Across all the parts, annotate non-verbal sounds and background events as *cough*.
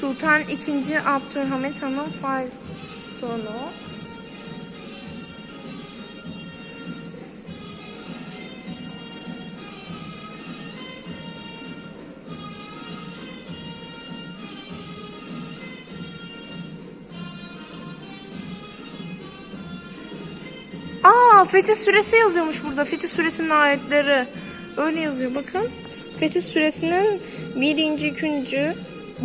Sultan II. Abdülhamit Han'ın faytonu. Aa Fetih Suresi yazıyormuş burada. Fetih Suresi'nin ayetleri. Öyle yazıyor bakın. Fetih Suresi'nin birinci, ikinci,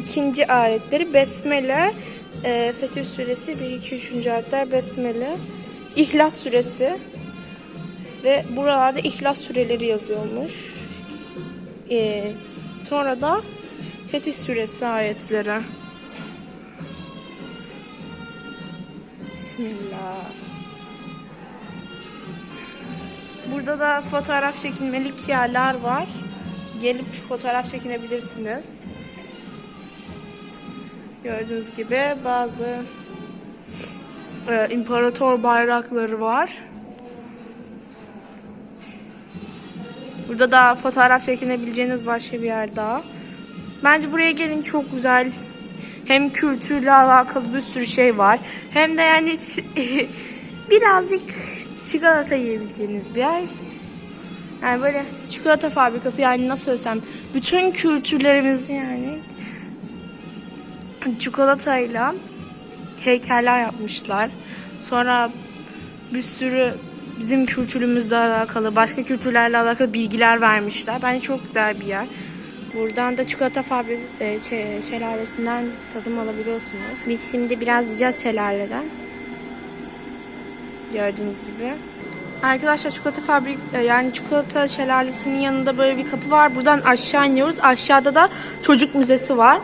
ikinci ayetleri Besmele. E, Fetih Suresi 1, 2, 3. ayetler Besmele. İhlas Suresi. Ve buralarda İhlas Sureleri yazıyormuş. E, sonra da Fetih Suresi ayetleri. Bismillah. Burada da fotoğraf çekilmelik yerler var. Gelip fotoğraf çekinebilirsiniz. Gördüğünüz gibi bazı e, imparator bayrakları var. Burada da fotoğraf çekinebileceğiniz başka bir yer daha. Bence buraya gelin çok güzel. Hem kültürle alakalı bir sürü şey var. Hem de yani *laughs* birazcık çikolata yiyebileceğiniz bir yer. Yani böyle çikolata fabrikası yani nasıl desem bütün kültürlerimizi yani çikolatayla heykeller yapmışlar. Sonra bir sürü bizim kültürümüzle alakalı, başka kültürlerle alakalı bilgiler vermişler. Bence çok güzel bir yer. Buradan da çikolata fabrik e, şey, şelalesinden tadım alabiliyorsunuz. Biz şimdi biraz yiyeceğiz şelaleden. Gördüğünüz gibi. Arkadaşlar çikolata fabrik e, yani çikolata şelalesinin yanında böyle bir kapı var. Buradan aşağı iniyoruz. Aşağıda da çocuk müzesi var.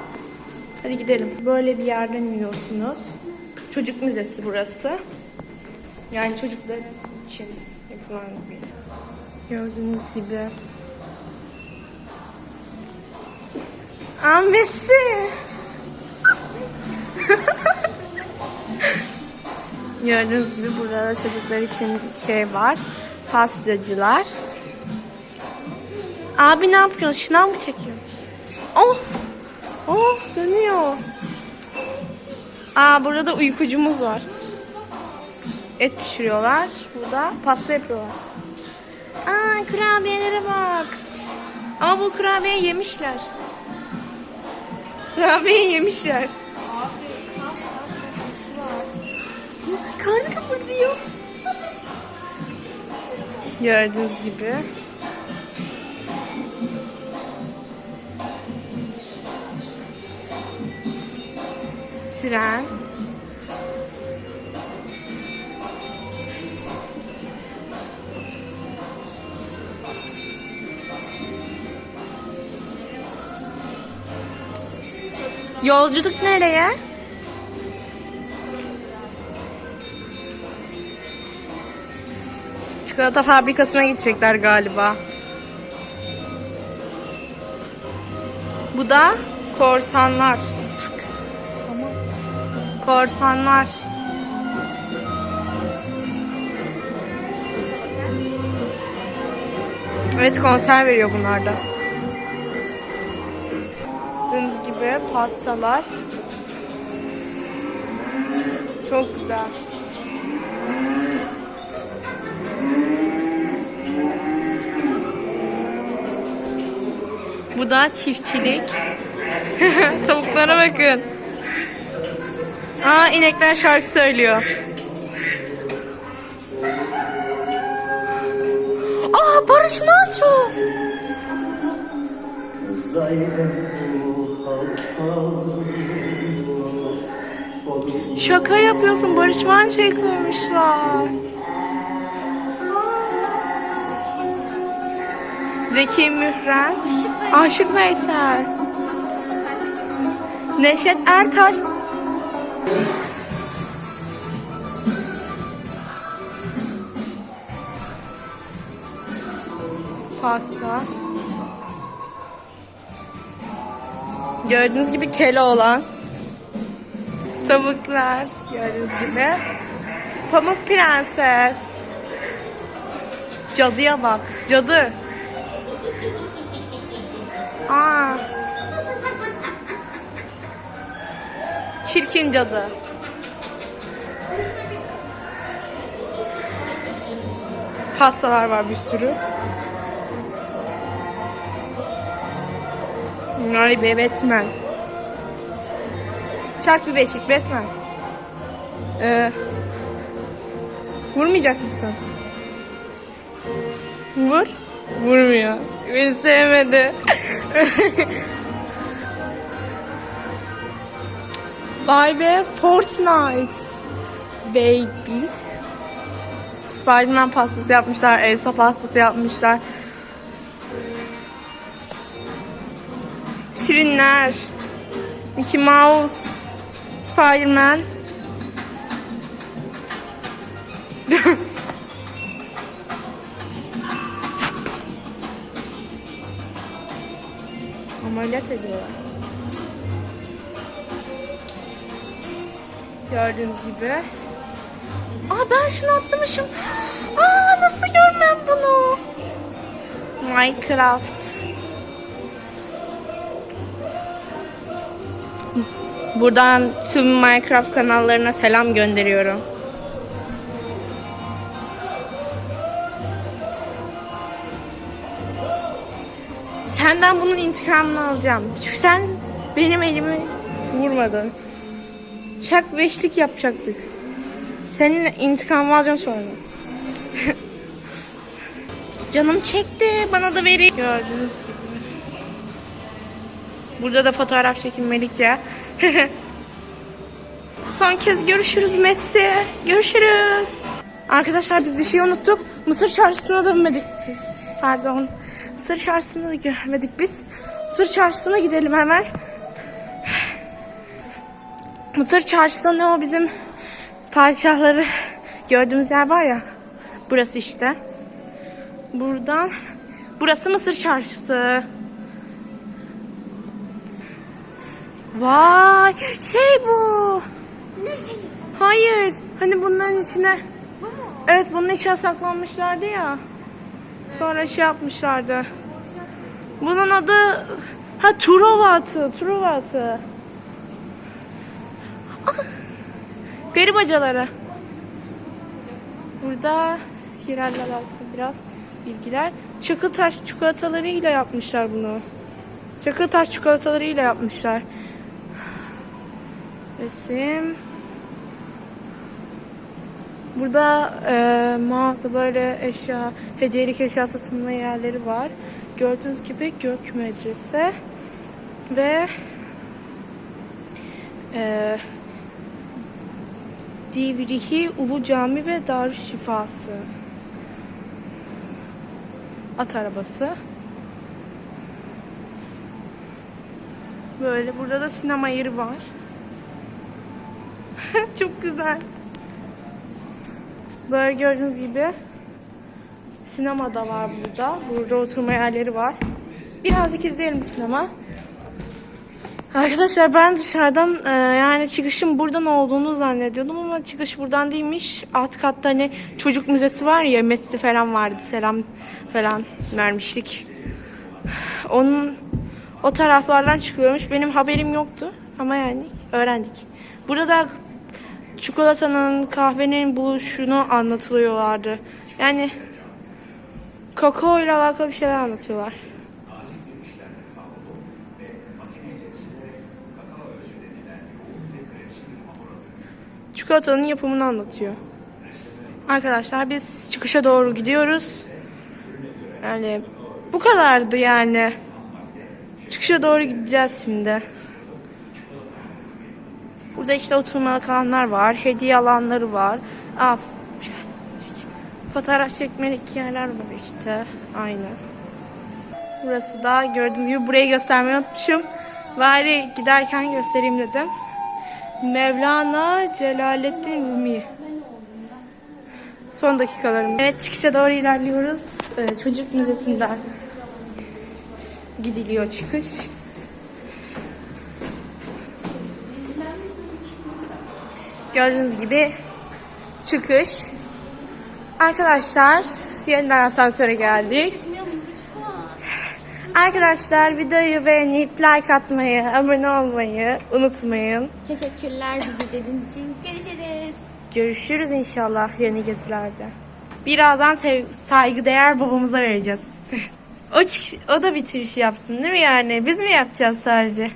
Hadi gidelim. Böyle bir yerden iniyorsunuz. Çocuk müzesi burası. Yani çocuklar için yapılan bir. Gördüğünüz gibi. Aa Gördüğünüz gibi burada da çocuklar için şey var. Pastacılar. Abi ne yapıyorsun? Şınav mı çekiyor? Oh! Oh dönüyor. Aa burada da uykucumuz var. Et pişiriyorlar. Burada pasta yapıyorlar. Aa kurabiyelere bak. Ama bu kurabiye yemişler. Kurabiye yemişler. Karnı kıpırdıyor. Gördüğünüz gibi. Tren. Yolculuk nereye? Çikolata fabrikasına gidecekler galiba. Bu da korsanlar. Korsanlar. Evet konser veriyor bunlar da. Gördüğünüz gibi pastalar. Çok güzel. Bu da çiftçilik. *laughs* Tavuklara bakın. Aa inekler şarkı söylüyor. Aa Barış Manço. Şaka yapıyorsun Barış Manço'yu koymuşlar. Zeki Mühren, Aşık Veysel, Neşet Ertaş. Pasta. Gördüğünüz gibi Keloğlan. Tavuklar. Gördüğünüz gibi. Pamuk Prenses. Cadıya bak. Cadı. Aa. Çirkin cadı. Pastalar var bir sürü. Ay be Batman. Çak bir beşik Batman. Ee, vurmayacak mısın? Vur. Vurmuyor. Beni sevmedi. Vay Fortnite. Baby. Spiderman pastası yapmışlar. Elsa pastası yapmışlar. Şirinler. Mickey Mouse. Spiderman. Ameliyat ediyorlar. Gördüğünüz gibi. Aa ben şunu atlamışım. Aa nasıl görmem bunu? Minecraft. Buradan tüm Minecraft kanallarına selam gönderiyorum. Senden bunun intikamını alacağım. Çünkü sen benim elimi vurmadın. Çak beşlik yapacaktık. Senin intikamını alacağım sonra. *laughs* Canım çekti. Bana da verin. Gördüğünüz gibi. Burada da fotoğraf çekinmelikçe. *laughs* Son kez görüşürüz Messi. Görüşürüz. Arkadaşlar biz bir şey unuttuk. Mısır çarşısına dönmedik biz. Pardon. Mısır çarşısına da görmedik biz. Mısır çarşısına gidelim hemen. Mısır çarşısında ne o bizim padişahları gördüğümüz yer var ya. Burası işte. Buradan. Burası Mısır çarşısı. Vay şey bu. Ne şey? Hayır. Hani bunların içine. Bu mu? Evet bunun içine saklanmışlardı ya. Sonra şey yapmışlardı. Bunun adı ha Truva atı. Truva atı. Ah! Peri bacaları. Burada sirerle alakalı biraz bilgiler. Çakıl taş çikolatalarıyla yapmışlar bunu. Çakıl taş çikolatalarıyla yapmışlar. Resim. Burada e, mağaza böyle eşya, hediyelik eşya satılma yerleri var. Gördüğünüz gibi Gök Medrese ve e, Divrihi Ulu Cami ve Darüşşifası. At arabası. Böyle burada da sinema yeri var. *laughs* Çok güzel. Böyle gördüğünüz gibi sinema da var burada. Burada oturma yerleri var. Birazcık izleyelim sinema. Arkadaşlar ben dışarıdan e, yani çıkışın buradan olduğunu zannediyordum ama çıkış buradan değilmiş. Alt katta hani çocuk müzesi var ya Messi falan vardı. Selam falan vermiştik. Onun o taraflardan çıkıyormuş. Benim haberim yoktu ama yani öğrendik. Burada da çikolatanın kahvenin buluşunu anlatılıyorlardı. Yani kakao ile alakalı bir şeyler anlatıyorlar. Çikolatanın yapımını anlatıyor. Arkadaşlar biz çıkışa doğru gidiyoruz. Yani bu kadardı yani. Çıkışa doğru gideceğiz şimdi. Burada işte oturmalık alanlar var. Hediye alanları var. Aa, fotoğraf çekmelik yerler var işte. Aynı. Burası da gördüğünüz gibi burayı göstermeyi unutmuşum. Bari giderken göstereyim dedim. Mevlana Celaleddin Rumi. Son dakikalarım. Evet çıkışa doğru ilerliyoruz. Ee, çocuk müzesinden gidiliyor çıkış. Gördüğünüz gibi çıkış. Arkadaşlar yeniden asansöre geldik. Arkadaşlar videoyu beğenip like atmayı, abone olmayı unutmayın. Teşekkürler bizi dediğiniz için. Görüşürüz. Görüşürüz inşallah yeni gezilerde. Birazdan saygıdeğer babamıza vereceğiz. *laughs* o, o da bitiriş yapsın değil mi yani? Biz mi yapacağız sadece?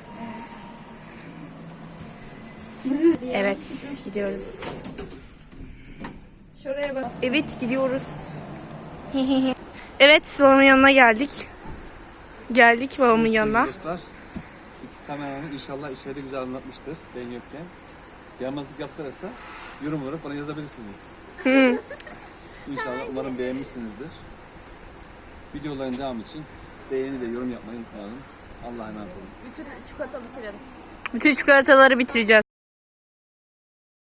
Evet gidiyoruz. Şuraya bak. Evet gidiyoruz. *laughs* evet babamın yanına geldik. Geldik babamın yanına. Dostlar, iki kameranın inşallah içeride güzel anlatmıştır ben yokken. Yalnızlık yaptırırsa yorum olarak bana yazabilirsiniz. *laughs* inşallah umarım beğenmişsinizdir. Videoların devamı için beğeni ve yorum yapmayı unutmayalım. Allah'a emanet olun. Bütün çikolata bitirelim. Bütün çikolataları bitireceğiz.